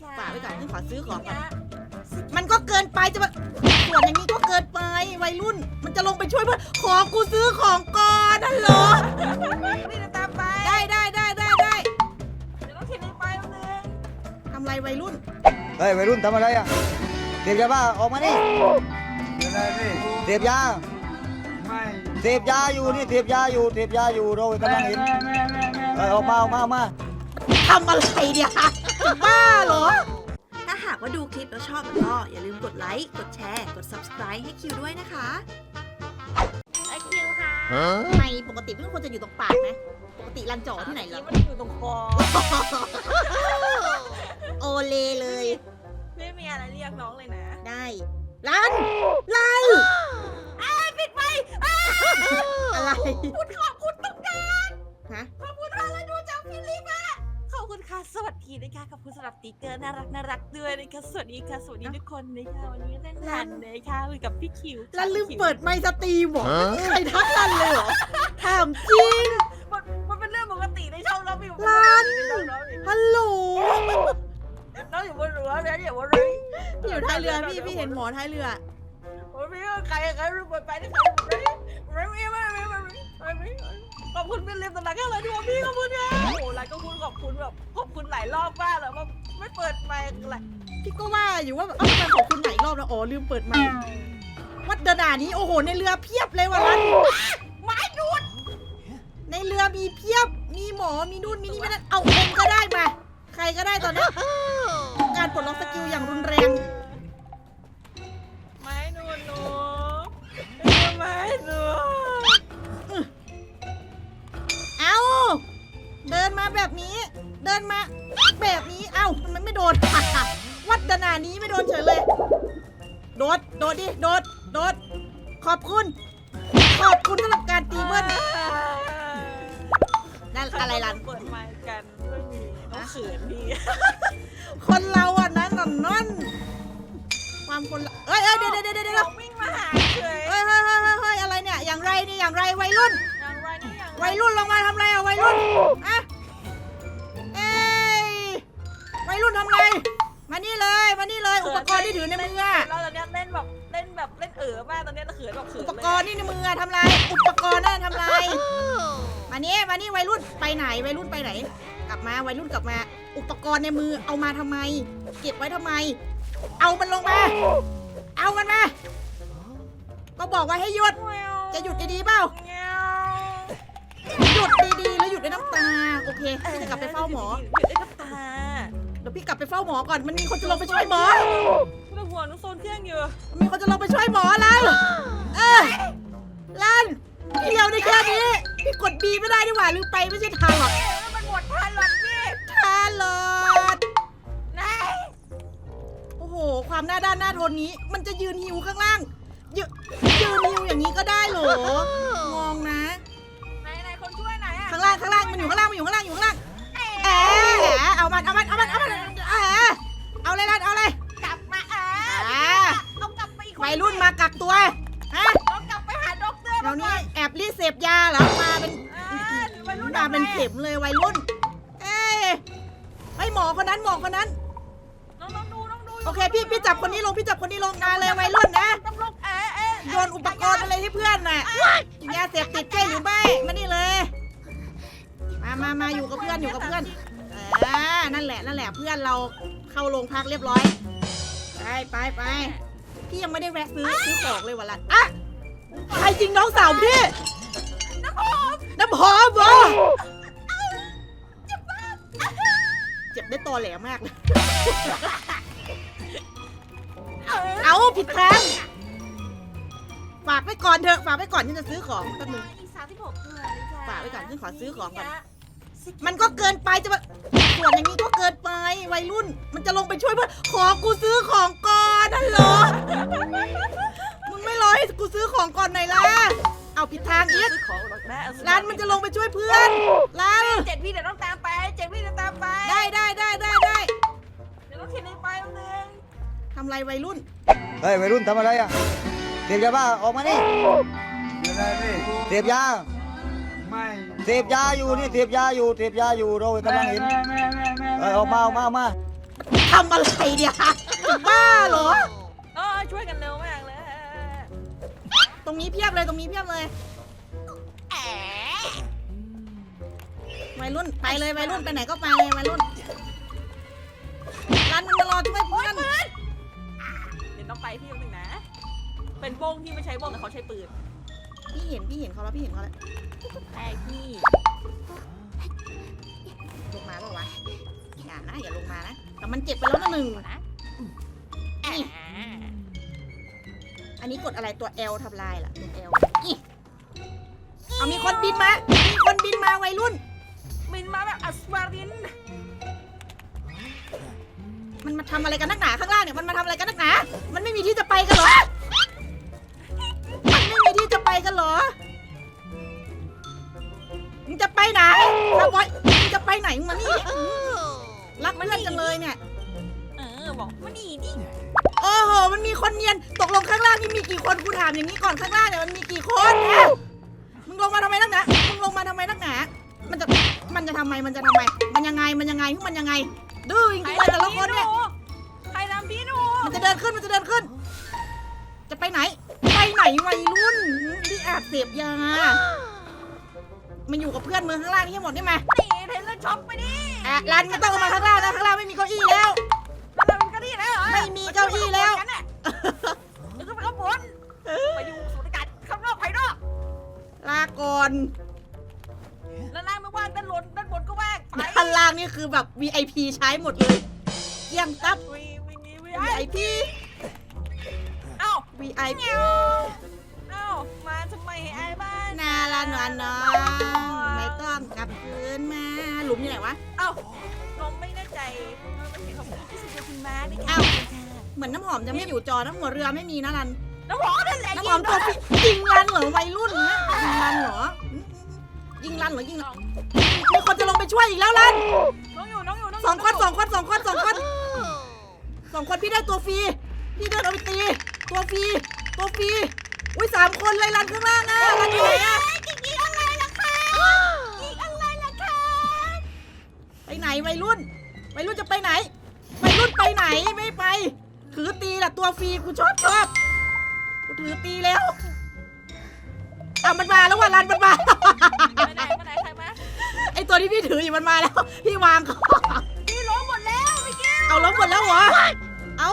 ค่ะฝากไว้ก่อนฉันขอซื้อของก่อนเนี่ยมันก็เกินไปจะมาส่วนอย่างนี้ก็เกินไปวัยรุ่น มันจะลงไปช่วยเพื่อนขอกูซื้อของก่อนนั่นเหรอพี่จะตามไปได้ได้ได้ได้ได้เดี๋ยวต้องเข็นไปแป๊บนึงทำไรวัยรุ่นเฮ้ยวัยรุ่นทำอะไรอะเสพยาบ้าออกมานี่เป็นไรพี่เสพยาไม่เสพยาอยู่นี่เสพยาอยู่เสพยาอยู่เรากำลังเห็นแม่แม่แม่แม่เออออกมาออกมาออกมา ทำอะไรเนี่ยจะบ้าเหรอ ถ้าหากว่าดูคลิปแล้วชอบก็อย่าลืมกดไลค์ กดแชร์ กด subscribe ให้คิวด้วยนะคะ ไอคิวค่ะทำไมปกติไม่ควรจะอยู่ตรงปากนะปกติลันจ่อที่ไหนเหรอ มันอยู่ตรงคอ โอเลเลย ไม่มีอะไรเรียกน้องเลยนะ ได้ลันลันปิดไปอะไรคุณขอบคุณต้องการฮะขอบคุณ ค่ะสวัสดีนะคะขอบคุณสำหรับติ๊กเกอร์น่ารักน่ารักด้วยนะคะสวัสดีค่ะสวัสดีทุกคนนะคะวันนี้เล่นทันนะคะคุยกับพี่คิวลันลืมเปิดไมค์สตรีมเหรอใครทักลันเลยเหรอถามจริง มันมันเป็นเรื่องปกติในช่องเราพี่ลันในช่องเราพี่ฮัลโหลน้องอยู่บนเรือนะอย่าบนเรือพี่อยู่ท้ายเรือพี่พี่เห็นหมอท้ายเรือ โอ้ยพี่ใครใครรู้ไปไปที่ใครไม่ไม่ไม่ไม่ไม่ไม่ ไม่ขอบคุณเป็นเล่มตำนานแค่เลยที่ว่าพี่ขอบคุณนะโอ้โหไลน์ก็คุณขอบคุณแบบขอบคุณหลายรอบมากแล้วว่าไม่เปิดไมค์อะไรพี่ก็ว่าอยู่ว่าเอ้าทำไมของคุณไหนรอบแล้วอ๋อลืมเปิดไมค์วัดเดดานี้โอ้โหในเรือเพียบเลยวันนั้นไม้ดูดในเรือมีเพียบมีหมอมีนู่นมีนี่ไม่นั่นเอาเองก็ได้มา ใครก็ได้ตอนนี้การปลดล็อกสกิลอย่างรุนแรง นานี้ไม่โดนเฉยเลย โดด โดดดิ โดด โดด ขอบคุณ ขอบคุณสำหรับการตีเบิ้ลนั่นอะไรลันเปิดไมค์กันไม่มีเขาเขินดีคนเราอะนั้นน่ะนั่นความคนละเอ้ยเอ้ยเดี๋ยวเดี๋ยวเดี๋ยวเดี๋ยวเราวิ่งมาหาเฉยเฮ้ยเฮ้ยเฮ้ยเฮ้ยเฮ้ยอะไรเนี่ย อย่างไรเนี่ยอย่างไร วัยรุ่น อย่างไรนี่อย่างไรวัยรุ่นลงมาทำอะไรอะ วัยรุ่นอะเอ้ยวัยรุ่นทำอะไร มานี่เลยมานี่เลยอุปกรณ์ที่ถือในมืออะเราตอนเนี้ยเล่นแบบเล่นแบบเล่นเอ๋อมากตอนเนี้ยเขินแบบเขินอุเลยปกรณ์นี่ในมืออะทำอะไรอุปกรณ์นั่นทำอะไรมานี่มานี่วัยรุ่นไปไหนวัยรุ่นไปไหน กลับมาวัยรุ่นกลับมา อุปกรณ์ในมือเอามาทำไม เก็บไว้ทำไม เอามันลงมา เอามันมาก็บอกว่าให้หยุด จะหยุดดีๆเปล่าเงี้ยหยุดดีๆแล้วหยุดด้วยน้ำตา โอเคพี่จะกลับไปเฝ้าหมอ พี่กลับไปเฝ้าหมอก่อน มันมีคนจะลงไปช่วยหมอ ไม่ต้องห่วงน้องโซนเครื่องอยู่มีคนจะลงไปช่วยหมอลันเออลันพี่เดียวได้แค่นี้ พี่กดบีไม่ได้ดีกว่าลืมไปไม่ใช่ทางหรอกเอ๊ะมันหมดพันหลอดพี่ทานหลอดไหนโอ้โห ความหน้าด้านหน้าทนนี้ มันจะยืนหิวข้างล่างยืนยืนหิวอย่างนี้ก็ได้เหรองงนะไหนไหนคนช่วยไหนอะข้างล่างข้างล่างมันอยู่ข้างล่างมันอยู่ข้างล่างอยู่ข้างล่างแอะแอะเอามันเอามัน มากักตัวฮะเอากลับไปหาด็อกเตอร์เดี๋ยวนี้แอบรีดเสพยาเหรอมาเป็นอ่าวัยรุ่นมาเป็นเข็มเลยวัยรุ่น เอ้ยไอหมอคนนั้นหมอคนนั้นน้องน้องดูน้องดูโอเคพี่พี่จับคนนี้ลงพี่จับคนนี้ลงมาเลยวัยรุ่นนะต้องลงเอ๊ะเอ๊ะโยนอุปกรณ์อะไรให้เพื่อนน่ะยาเสพติดใช่หรือไม่มานี่เลย มามามาอยู่กับเพื่อนอยู่กับเพื่อนอ่านั่นแหละนั่นแหละเพื่อนเราเข้าโรงพักเรียบร้อย ไปไปไป พี่ยังไม่ได้แวะซื้อซื้อของเลยวันละอะใครจริงน้องสาวพี่ น้ำหอม น้ำหอมเหรอเจ็บได้ตอแหลมากเลย เออเอาผิดทางฝากไว้ก่อนเถอะฝากไว้ก่อนที่จะซื้อของแป๊บนึง อีกสามสิบหกเดือนเลยค่ะฝากไว้ก่อนฉันขอซื้อของก่อนสิบมันก็เกินไปจะมาส่วนอย่างนี้ก็เกินไปวัยรุ่น มันจะลงไปช่วยเพื่อนขอกูซื้อ ร้านมันจะลงไปช่วยเพื่อนร้านเจ็ดพี่เดี๋ยวต้องตามไปเจ็ดพี่เดี๋ยวตามไปได้ได้ได้ได้ได้เดี๋ยวต้องเข็นไปแป๊บนึงทำไรวัยรุ่นเฮ้ยวัยรุ่นทำอะไรอะเสพยาบ้าออกมานี่เป็นไรพี่เสพยาไม่เสพยาอยู่นี่เสพยาอยู่เสพยาอยู่เรากำลังเห็นแม่แม่แม่แม่เออออกมาออกมาออกมาทำอะไรเนี่ยบ้าเหรอเออช่วยกันเร็วมากเลยตรงนี้เพียบเลยตรงนี้เพียบเลย วัยรุ่นไปเลยวัยรุ่นไปไหนก็ไปเลยวัยรุ่นรันมันมารอช่วยเพื่อนเดี๋ยวต้องไปที่นึงนะ เป็นวงที่ไม่ใช้วงแต่เขาใช้ปืนพี่เห็นพี่เห็นเขาแล้วพี่เห็นเขาแล้วใช่พี่ลงมาเปล่าวะอย่านะอย่าลงมานะแต่มันเจ็บไปแล้วนะหนึ่งนะแอะอันนี้กดอะไรตัว L ทำลายล่ะตัว L อีเอามีคนบินมา มีคนบินมาวัยรุ่น บินมาแบบอัศวาริน มันมาทำอะไรกันนักหนาข้างล่างเนี่ยมันมาทำอะไรกันนักหนา มันไม่มีที่จะไปกันเหรอ มันไม่มีที่จะไปกันเหรอ มึงจะไปไหนคาร์บอยมึงจะไปไหนมึงมานี่รักเพื่อนจังเลยเนี่ย เออบอกมานี่ดิโอ้โห มันมีคนเนียน ตกลงข้างล่างนี่มีกี่คนกูถามอย่างนี้ก่อนข้างล่างเนี่ยมันมีกี่คนเอ้ามึงลงมาทำไมนักหนา มึงลงมาทำไมนักหนา มันจะ มันจะทำไม มันจะทำไม มันยังไง มันยังไงมันยังไง ดื้อจริงๆเลยแต่ละคนเนี่ย ใครนำพี่หนูมันจะเดินขึ้น มันจะเดินขึ้น จะไปไหน ไปไหนวัยรุ่นที่แอบเสพยา มันอยู่กับเพื่อนเมืองข้างล่างนี่ให้หมดได้ไหมนี่เทเลอร์ช็อปไปดิอะรันไม่ต้องลงมาข้างล่างนะข้างล่างไม่มีเก้าอี้แล้วแล้วเรามันก็นี่แล้วเหรอไม่มีเก้าอี้แล้วกันน่ะเดี๋ยวขึ้นไปข้างบนไปอยู่สูดอากาศข้างนอกภายนอกลาก่อนางไปด้านล่างนี่คือแบบ VIP ใช้หมดเลยเยี่ยมตับ วีวีวีวีไอ้ VIP เอ้า VIP เอ้า มาทำไมให้ไอ้บ้านนาละนวลน้องไม่ต้องกลับคืนมา หลุมอยู่ไหนวะ เอ้าน้องไม่แน่ใจมันเป็นเสียงของพี่สุดคุณม้าด้วยเอ้าค่ะเหมือนน้ำหอมจะไม่อยู่จอน้ำหัวเรือไม่มีนะรัน น้ำหอมนั่นแหละน้ำหอมตัวฟิจริงรันเหรอวัยรุ่นนะยิงรันเหรอยิงรันเหรอยิงรัน ช่วยอีกแล้วรันน้องอยู่น้องอยู่น้องสองคนสองคนสองคนสองคนสองคนพี่ได้ตัวฟรีพี่เดินเอาไปตี ตัวฟรีตัวฟรีอุ้ยสามคนเลยรันข้างล่างอะรันอยู่ไหนอะอีกอะไรล่ะคะอีกอะไรล่ะคะไปไหนวัยรุ่นวัยรุ่นจะไปไหนวัยรุ่นไปไหนไม่ไป ถือตีแหละตัวฟรีกูชอบชอบกูถือตีแล้วเอามันมาแล้วว่ะรันมันมา มันมาแล้ว พี่วางก่อนพี่ล้มหมดแล้วพี่กิ๊ฟเอาล้มหมดแล้วเหรอ เอา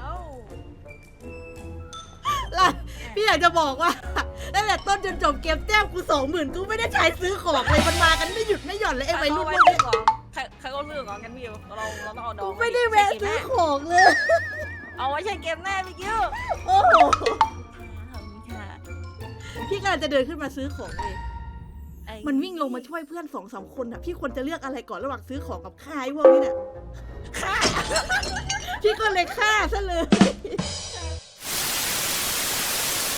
เอ้าล่ะพี่อยากจะบอกว่าตั้งแต่ต้นจนจบเกมแต้มกูสองหมื่นกูไม่ได้ใช้ซื้อของเลยมันมากันไม่หยุดไม่หย่อนเลยไอ้วัยรุ่นพวกนี้ใครใครก็เลือกเหรอกันพี่เราเราต้องเอาดอกูงไม่ได้แวะซื้อของเลย เอาไว้ใช้เกมแน่พี่กิ๊ฟโอ้โหขอบคุณค่ะ พี่กำลังจะเดินขึ้นมาซื้อของเลยไอ้มันวิ่งลงมาช่วยเพื่อนสองสามคนอะ พี่ควรจะเลือกอะไรก่อนระหว่างซื้อของกับฆ่าไอ้พวกนี้เนี่ยค่ะพี่ก็เลยฆ่าซะเลย